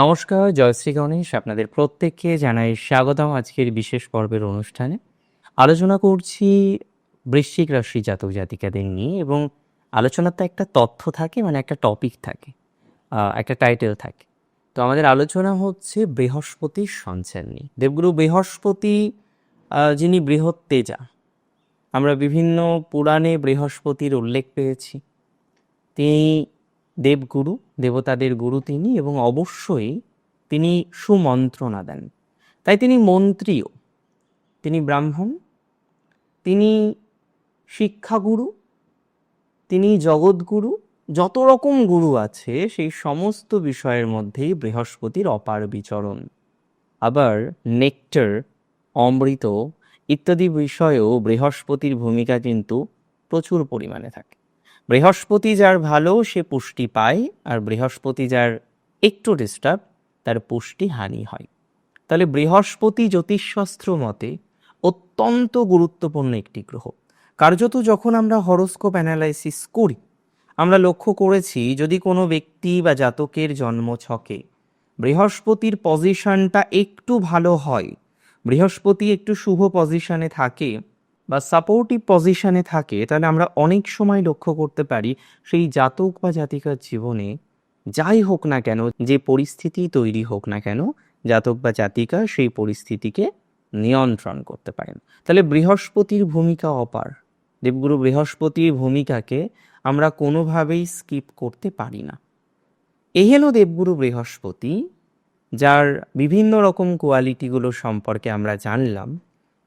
নমস্কার জয়শ্রী গণেশ আপনাদের প্রত্যেককে জানাই স্বাগতম আজকের বিশেষ পর্বের অনুষ্ঠানে। আলোচনা করছি বৃশ্চিক রাশি জাতক জাতিকাদের নিয়ে এবং আলোচনার তো একটা তথ্য থাকে মানে একটা টপিক থাকে একটা টাইটেল থাকে। তো আমাদের আলোচনা হচ্ছে বৃহস্পতির সঞ্চার নিয়ে। দেবগুরু বৃহস্পতি যিনি বৃহৎ তেজা, আমরা বিভিন্ন পুরাণে বৃহস্পতির উল্লেখ পেয়েছি। তিনি দেবগুরু, দেবতাদের গুরু তিনি এবং অবশ্যই তিনি সুমন্ত্রণা দেন। তাই তিনি মন্ত্রীও। তিনি ব্রাহ্মণ, তিনি শিক্ষাগুরু, তিনি জগৎগুরু, যত রকম গুরু আছে সেই সমস্ত বিষয়ের মধ্যেই বৃহস্পতির অপার বিচরণ। আবার নেকটার, অমৃত ইত্যাদি বিষয়েও বৃহস্পতির ভূমিকা কিন্তু প্রচুর পরিমাণে থাকে। বৃহস্পতি যার ভালো, সে পুষ্টি পায়, আর বৃহস্পতি যার একটু ডিস্টার্ব তার পুষ্টি হানি হয়। তাহলে বৃহস্পতি জ্যোতিষশাস্ত্র মতে অত্যন্ত গুরুত্বপূর্ণ একটি গ্রহ। কার্যত যখন আমরা হরোস্কোপ অ্যানালাইসিস করি, আমরা লক্ষ্য করেছি যদি কোনো ব্যক্তি বা জাতকের জন্ম ছকে বৃহস্পতির পজিশনটা একটু ভালো হয়, বৃহস্পতি একটু শুভ পজিশনে থাকে বা সাপোর্টিভ পজিশনে থাকে, তাহলে আমরা অনেক সময় লক্ষ্য করতে পারি সেই জাতক বা জাতিকার জীবনে যাই হোক না কেন, যে পরিস্থিতি তৈরি হোক না কেন, জাতক বা জাতিকা সেই পরিস্থিতিকে নিয়ন্ত্রণ করতে পারেন। তাহলে বৃহস্পতির ভূমিকা অপার। দেবগুরু বৃহস্পতির ভূমিকাকে আমরা কোনোভাবেই স্কিপ করতে পারি না। এই হলো দেবগুরু বৃহস্পতি, যার বিভিন্ন রকম কোয়ালিটিগুলো সম্পর্কে আমরা জানলাম।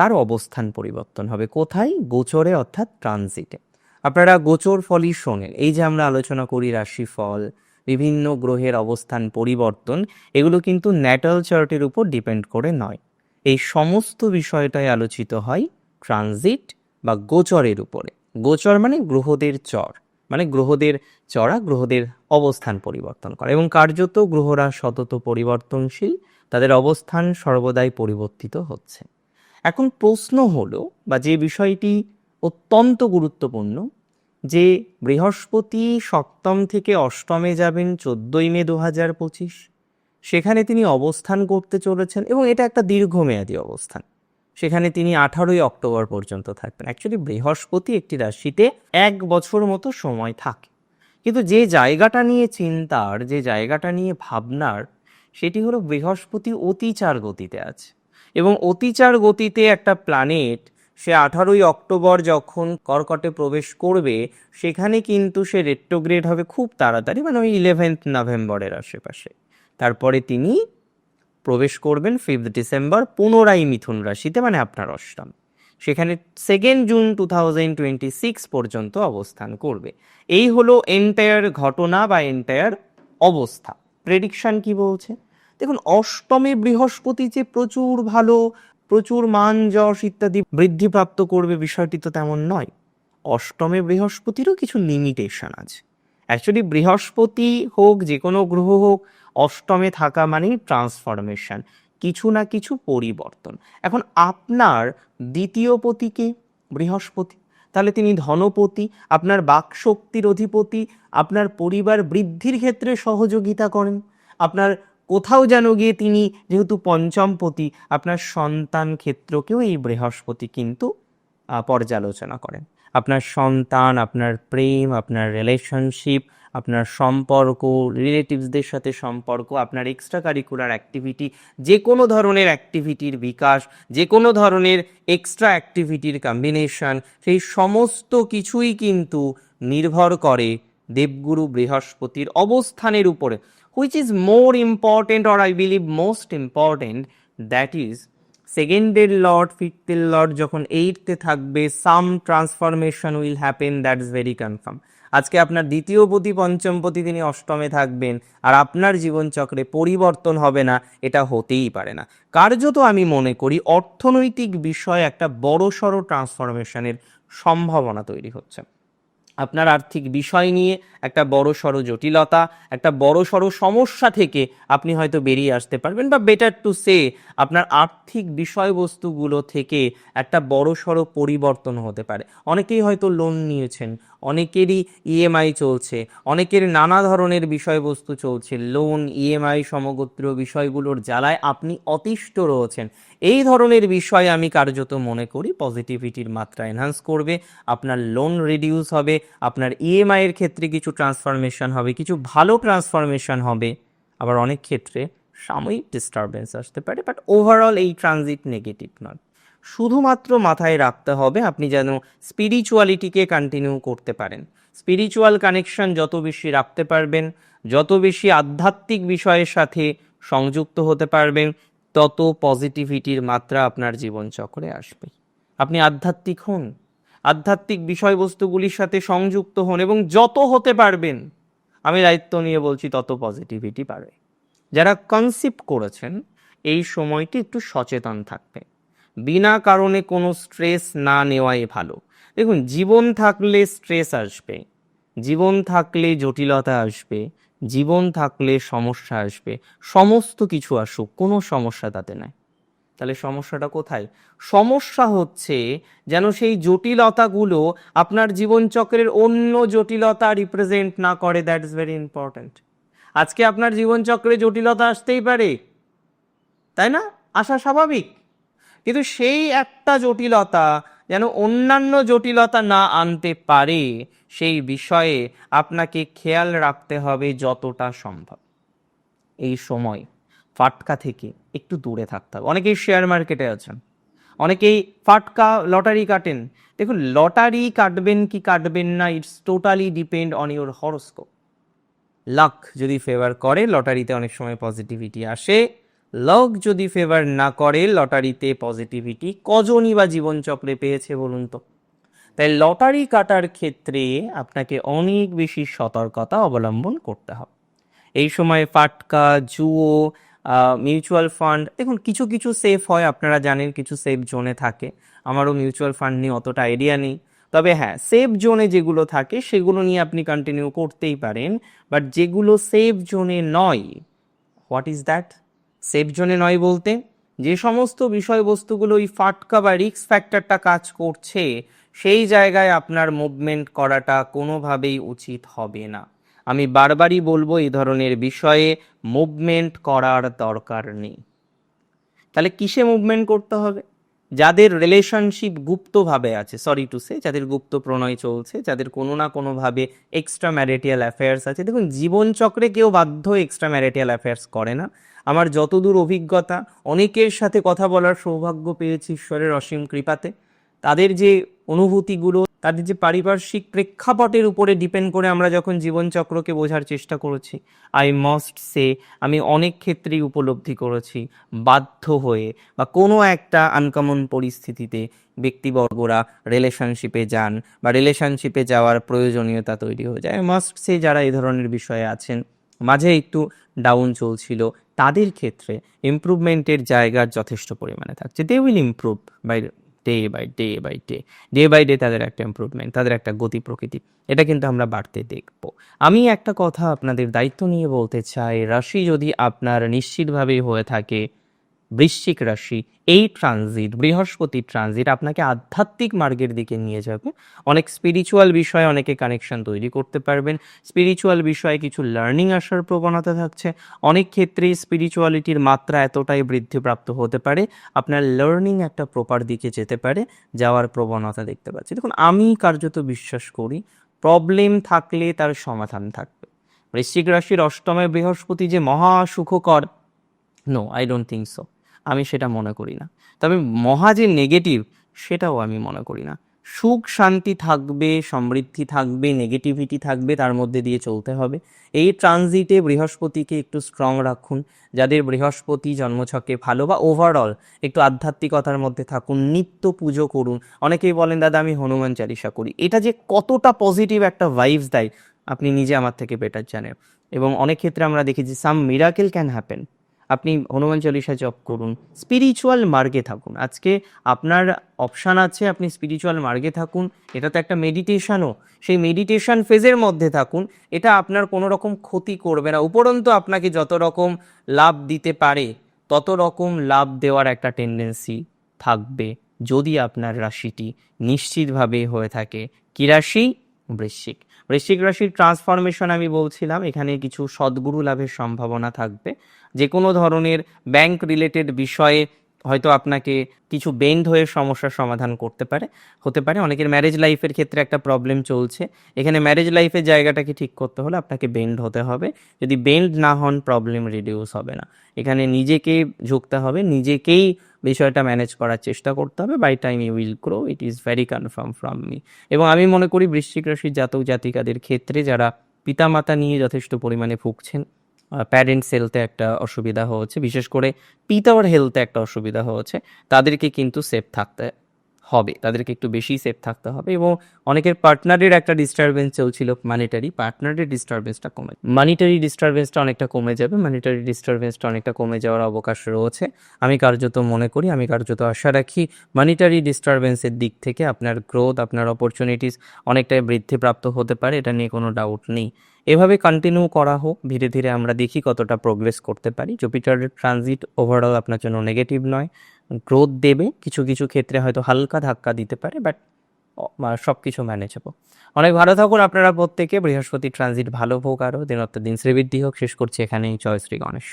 তার অবস্থান পরিবর্তন হবে। কোথায়? গোচরে, অর্থাৎ ট্রানজিটে আপনারা গোচর ফলই শোনেন। এই যে আমরা আলোচনা করি রাশিফল, বিভিন্ন গ্রহের অবস্থান পরিবর্তন, এগুলো কিন্তু ন্যাটাল চার্টের উপর ডিপেন্ড করে নয়। এই সমস্ত বিষয়টাই আলোচিত হয় ট্রানজিট বা গোচরের উপরে। গোচর মানে গ্রহদের চর। মানে গ্রহদের চড়া গ্রহদের অবস্থান পরিবর্তন করা। এবং কার্যত গ্রহরা সতত পরিবর্তনশীল। তাদের অবস্থান সর্বদাই পরিবর্তিত হচ্ছে। এখন প্রশ্ন হলো, বা যে বিষয়টি অত্যন্ত গুরুত্বপূর্ণ, যে বৃহস্পতি সপ্তম থেকে অষ্টমে যাবেন চোদ্দই মে দু হাজার পঁচিশ, সেখানে তিনি অবস্থান করতে চলেছেন এবং এটা একটা দীর্ঘমেয়াদী অবস্থান। সেখানে তিনি আঠারোই অক্টোবর পর্যন্ত থাকবেন। অ্যাকচুয়ালি বৃহস্পতি একটি রাশিতে এক বছর মতো সময় থাকে। কিন্তু যে জায়গাটা নিয়ে চিন্তার, যে জায়গাটা নিয়ে ভাবনার, সেটি হলো বৃহস্পতি অতিচার গতিতে আছে। এবং অতিচার গতিতে একটা প্ল্যানেট সে আঠারোই অক্টোবর যখন কর্কটে প্রবেশ করবে, সেখানে কিন্তু সে রেট্রোগ্রেড হবে খুব তাড়াতাড়ি মানে ওই ইলেভেন্থ নভেম্বরের আশেপাশে। তারপরে তিনি প্রবেশ করবেন ফিফথ ডিসেম্বর পুনরায় মিথুন রাশিতে মানে আপনার অষ্টম। সেখানে second June two thousand twenty six পর্যন্ত অবস্থান করবে। এই হলো এন্টায়ার ঘটনা বা এন্টায়ার অবস্থা। প্রেডিকশন কি বলছে? দেখুন, অষ্টমে বৃহস্পতি যে প্রচুর ভালো, প্রচুর মান যশ ইত্যাদি বৃদ্ধিপ্রাপ্ত করবে বিষয়টি তো তেমন নয়। অষ্টমে বৃহস্পতিরও কিছু লিমিটেশন আছে। অ্যাকচুয়ালি বৃহস্পতি হোক, যে কোনো গ্রহ হোক, অষ্টমে থাকা মানেই ট্রান্সফরমেশন কিছু না কিছু পরিবর্তন। এখন আপনার দ্বিতীয় পতিকে বৃহস্পতি। তাহলে তিনি ধনপতি, আপনার বাকশক্তির অধিপতি, আপনার পরিবার বৃদ্ধির ক্ষেত্রে সহযোগিতা করেন, আপনার কোথাও যেন গিয়ে তিনি যেহেতু পঞ্চমপতি, আপনার সন্তান ক্ষেত্রকেও এই বৃহস্পতি কিন্তু পর্যালোচনা করেন। আপনার সন্তান, আপনার প্রেম, আপনার রিলেশনশিপ আপনার সম্পর্ক রিলেটিভসদের সাথে সম্পর্ক, আপনার এক্সট্রা কারিকুলার অ্যাক্টিভিটি যে কোনো ধরনের অ্যাক্টিভিটির বিকাশ যে কোনো ধরনের এক্সট্রা অ্যাক্টিভিটির কম্বিনেশন সেই সমস্ত কিছুই কিন্তু নির্ভর করে দেবগুরু বৃহস্পতির অবস্থানের উপরে। Which is more important or I believe most important that is সেকেন্ডের লর্ড ফিফথের লর্ড যখন এইটতে থাকবে some transformation will happen that is very confirm আজকে আপনার দ্বিতীয় পতি, পঞ্চম পতি তিনি অষ্টমে থাকবেন, আর আপনার জীবনচক্রে পরিবর্তন হবে না, এটা হতেই পারে না। কার্যত আমি মনে করি, অর্থনৈতিক বিষয়ে একটা বড়সড় ট্রান্সফরমেশনের সম্ভাবনা তৈরি হচ্ছে। আপনার আর্থিক বিষয় নিয়ে, একটা বড় সড়ো জটিলতা, একটা বড় সড়ো সমস্যা থেকে আপনি হয়তো বেরিয়ে আসতে পারবেন বা বেটার টু সে আপনার আর্থিক বিষয়বস্তুগুলো থেকে একটা বড় সড়ো পরিবর্তন হতে পারে। অনেকেই হয়তো লোন নিয়েছেন অনেকেরই ইএমআই চলছে, অনেকের নানা ধরনের বিষয়বস্তু চলছে লোন ইএমআই সমগোত্র বিষয়গুলোর জ্বালায় আপনি অতিষ্ঠ রয়েছেন। এই ধরনের বিষয় আমি কার্যত মনে করি পজিটিভিটির মাত্রা এনহান্স করবে, আপনার লোন রিডিউস হবে, আপনার ইএমআই এর ক্ষেত্রে কিছু ট্রান্সফরমেশন হবে, কিছু ভালো ট্রান্সফরমেশন হবে। আবার অনেক ক্ষেত্রে সাময়িক ডিস্টারবেন্স আসতে পারে বাট ওভারঅল এই ট্রানজিট নেগেটিভ নয় শুধুমাত্র মাথায় রাখতে হবে আপনি যেন স্পিরিচুয়ালিটিকে কন্টিনিউ করতে পারেন। স্পিরিচুয়াল কানেকশন যত বেশি রাখতে পারবেন, যত বেশি আধ্যাত্মিক বিষয়ের সাথে সংযুক্ত হতে পারবেন, তত পজিটিভিটির মাত্রা আপনার জীবনচক্রে আসবে। আপনি আধ্যাত্মিক হন, আধ্যাত্মিক বিষয়বস্তুগুলির সাথে সংযুক্ত হন এবং যত হতে পারবেন, আমি দায়িত্ব নিয়ে বলছি তত পজিটিভিটি বাড়বে। যারা কনসিপ্ট করেছেন, এই সময়টি একটু সচেতন থাকবে বিনা কারণে কোনো স্ট্রেস না নেওয়াই ভালো। দেখুন, জীবন থাকলে স্ট্রেস আসবে, জীবন থাকলে জটিলতা আসবে, জীবন থাকলে সমস্যা আসবে, সমস্ত কিছু আসুক, কোনো সমস্যা তাতে নাই। তাহলে সমস্যাটা কোথায়? সমস্যা হচ্ছে যেন সেই জটিলতাগুলো আপনার জীবনচক্রের অন্য জটিলতা রিপ্রেজেন্ট না করে দ্যাট ইজ ভেরি ইম্পর্ট্যান্ট আজকে আপনার জীবনচক্রে জটিলতা আসতেই পারে, তাই না? আসা স্বাভাবিক। কিন্তু সেই একটা জটিলতা যেন অন্যান্য জটিলতা না আনতে পারে, সেই বিষয়ে আপনাকে খেয়াল রাখতে হবে যতটা সম্ভব। এই সময় ফাটকা থেকে একটু দূরে থাকতে হবে। অনেকেই শেয়ার মার্কেটে আছেন, অনেকেই ফাটকা লটারি কাটেন। দেখুন লটারি কাটবেন কি কাটবেন না it's totally depend on your horoscope luck যদি ফেভার করে লটারিতে অনেক সময় পজিটিভিটি আসে। লক যদি ফেভার না করে লটারিতে পজিটিভিটি কজনই বা জীবনচক্রে পেয়েছে বলুন তো? তাই লটারি কাটার ক্ষেত্রে আপনাকে অনেক বেশি সতর্কতা অবলম্বন করতে হবে। এই সময় ফাটকা, জুয়ো মিউচুয়াল ফান্ড দেখুন কিছু কিছু সেফ হয়, আপনারা জানেন কিছু সেফ জোনে থাকে। আমারও মিউচুয়াল ফান্ড নিয়ে অতটা আইডিয়া নেই। তবে হ্যাঁ সেফ জোনে যেগুলো থাকে, সেগুলো নিয়ে আপনি কন্টিনিউ করতেই পারেন। বাট যেগুলো সেফ জোনে নয় হোয়াট ইজ দ্যাট সেফ জোনে নয় বলতে। যে সমস্ত বিষয়বস্তুগুলো ওই ফাটকা বা রিক্স ফ্যাক্টরটা কাজ করছে, সেই জায়গায় আপনার মুভমেন্ট করাটা কোনোভাবেই উচিত হবে না। আমি বারবারই বলব, এই ধরনের বিষয়ে মুভমেন্ট করার দরকার নেই। তাহলে কিসে মুভমেন্ট করতে হবে? যাদের রিলেশনশিপ গুপ্তভাবে আছে সরি টু সে যাদের গুপ্ত প্রণয় চলছে, যাদের কোনো না কোনোভাবে এক্সট্রা ম্যারিটিয়াল অ্যাফেয়ার্স আছে। দেখুন, জীবনচক্রে কেউ বাধ্য এক্সট্রা ম্যারিটিয়াল অ্যাফেয়ার্স করে না। আমার যতদূর অভিজ্ঞতা, অনেকের সাথে কথা বলার সৌভাগ্য পেয়েছি ঈশ্বরের অসীম কৃপাতে। তাদের যে অনুভূতিগুলো, তাদের যে পারিপার্শ্বিক প্রেক্ষাপটের উপরে ডিপেন্ড করে আমরা যখন জীবনচক্রকে বোঝার চেষ্টা করেছি। আই মাস্ট সে আমি অনেক ক্ষেত্রেই উপলব্ধি করেছি, বাধ্য হয়ে বা কোনো একটা আনকমন পরিস্থিতিতে ব্যক্তিবর্গরা রিলেশনশিপে যান বা রিলেশনশিপে যাওয়ার প্রয়োজনীয়তা তৈরি হয়ে যায়। মাস্ট সে যারা এই ধরনের বিষয়ে আছেন, মাঝে একটু ডাউন চলছিল, তাদের ক্ষেত্রে ইমপ্রুভমেন্টের জায়গার যথেষ্ট পরিমাণে থাকছে। They will improve by day by day by day day by day তাদের একটা ইম্প্রুভমেন্ট তাদের একটা গতি প্রকৃতি, এটা কিন্তু আমরা বাড়তে দেখব। আমি একটা কথা আপনাদের দায়িত্ব নিয়ে বলতে চাই, রাশি যদি আপনার নিশ্চিতভাবেই হয়ে থাকে বৃশ্চিক রাশি, এই ট্রানজিট বৃহস্পতির ট্রানজিট আপনাকে আধ্যাত্মিক মার্গের দিকে নিয়ে যাবে। অনেক স্পিরিচুয়াল বিষয়ে অনেকে কানেকশন তৈরি করতে পারবেন। স্পিরিচুয়াল বিষয়ে কিছু লার্নিং আসার প্রবণতা থাকছে। অনেক ক্ষেত্রেই স্পিরিচুয়ালিটির মাত্রা এতটাই বৃদ্ধিপ্রাপ্ত হতে পারে। আপনার লার্নিং একটা প্রপার দিকে যেতে পারে, যাওয়ার প্রবণতা দেখতে পাচ্ছি। দেখুন, আমি কার্যত বিশ্বাস করি প্রবলেম থাকলে তার সমাধান থাকবে। বৃশ্চিক রাশির অষ্টমে বৃহস্পতি যে মহা সুখকর no I don't think so আমি সেটা মনে করি না। তবে মহা যে নেগেটিভ সেটাও আমি মনে করি না। সুখ শান্তি থাকবে, সমৃদ্ধি থাকবে নেগেটিভিটি থাকবে, তার মধ্যে দিয়ে চলতে হবে। এই ট্রানজিটে বৃহস্পতিকে একটু স্ট্রং রাখুন। যাদের বৃহস্পতি জন্মছকে ভালো বা ওভারঅল একটু আধ্যাত্মিকতার মধ্যে থাকুন, নিত্য পুজো করুন। অনেকেই বলেন, দাদা, আমি হনুমান চালিসা করি। এটা যে কতটা পজিটিভ একটা ভাইবস দেয়, আপনি নিজে আমার থেকে বেটার জানেন। এবং অনেক ক্ষেত্রে আমরা দেখেছি সাম মিরাকেল ক্যান হ্যাপেন আপনি হনুমান চল্লিশা জপ করুন। স্পিরিচুয়াল মার্গে থাকুন। আজকে আপনার অপশান আছে, আপনি স্পিরিচুয়াল মার্গে থাকুন। এটা তো একটা মেডিটেশনও সেই মেডিটেশন ফেজের মধ্যে থাকুন। এটা আপনার কোনো রকম ক্ষতি করবে না। উপরন্তু আপনাকে যত রকম লাভ দিতে পারে, তত রকম লাভ দেওয়ার একটা টেন্ডেন্সি থাকবে, যদি আপনার রাশিটি নিশ্চিতভাবে হয়ে থাকে। কি রাশি? বৃশ্চিক। বৃশ্চিক রাশির ট্রান্সফরমেশন আমি বলছিলাম, এখানে কিছু সদ্গুরু লাভের সম্ভাবনা থাকবে। যে কোনো ধরনের ব্যাংক রিলেটেড বিষয়ে হয়তো আপনাকে কিছু বেন্ড হয়ে সমস্যার সমাধান করতে পারে। হতে পারে অনেকের ম্যারেজ লাইফের ক্ষেত্রে একটা প্রবলেম চলছে। এখানে ম্যারেজ লাইফের জায়গাটাকে ঠিক করতে হলে আপনাকে বেন্ড হতে হবে। যদি বেন্ড না হন প্রবলেম রিডিউস হবে না। এখানে নিজেকে ঝুঁকতে হবে, নিজেকেই বিষয়টা ম্যানেজ করার চেষ্টা করতে হবে। By time you will grow it is very confirm from me এবং আমি মনে করি বৃশ্চিক রাশির জাতক জাতিকাদের ক্ষেত্রে যারা পিতামাতা নিয়ে যথেষ্ট পরিমাণে ভুগছেন প্যারেন্টস হেলথে একটা অসুবিধা হচ্ছে বিশেষ করে পিতার হেলথে একটা অসুবিধা হচ্ছে তাদেরকে কিন্তু সেফ থাকতে হবে, তাদেরকে একটু বেশি সেফ থাকতে হবে এবং অনেকের পার্টনারের একটা ডিস্টারবেন্স চলছিল মানিটারি পার্টনারের ডিস্টারবেন্সটা কমে মানিটারি ডিস্টারবেন্সটা অনেকটা কমে যাবে মানিটারি ডিস্টারবেন্সটা অনেকটা কমে যাওয়ার অবকাশ রয়েছে। আমি কার্যত মনে করি, আমি কার্যত আশা রাখি মানিটারি ডিস্টারবেন্সের দিক থেকে আপনার গ্রোথ আপনার অপরচুনিটিস অনেকটাই বৃদ্ধিপ্রাপ্ত হতে পারে, এটা নিয়ে কোনো ডাউট নেই। এভাবে কন্টিনিউ করা হোক, ধীরে ধীরে আমরা দেখি কতটা প্রোগ্রেস করতে পারি। জুপিটারের ট্রানজিট ওভারঅল আপনার জন্য নেগেটিভ নয়। গ্রোথ দেবে, কিছু কিছু ক্ষেত্রে হয়তো হালকা ধাক্কা দিতে পারে বাট সব কিছু ম্যানেজ হব। অনেক ভালো থাকুন আপনারা প্রত্যেকে। বৃহস্পতি ট্রানজিট ভালো হোক আরও দিনত্ব দিন শ্রীবৃদ্ধি হোক। শেষ করছি এখানেই। জয় শ্রী গণেশ।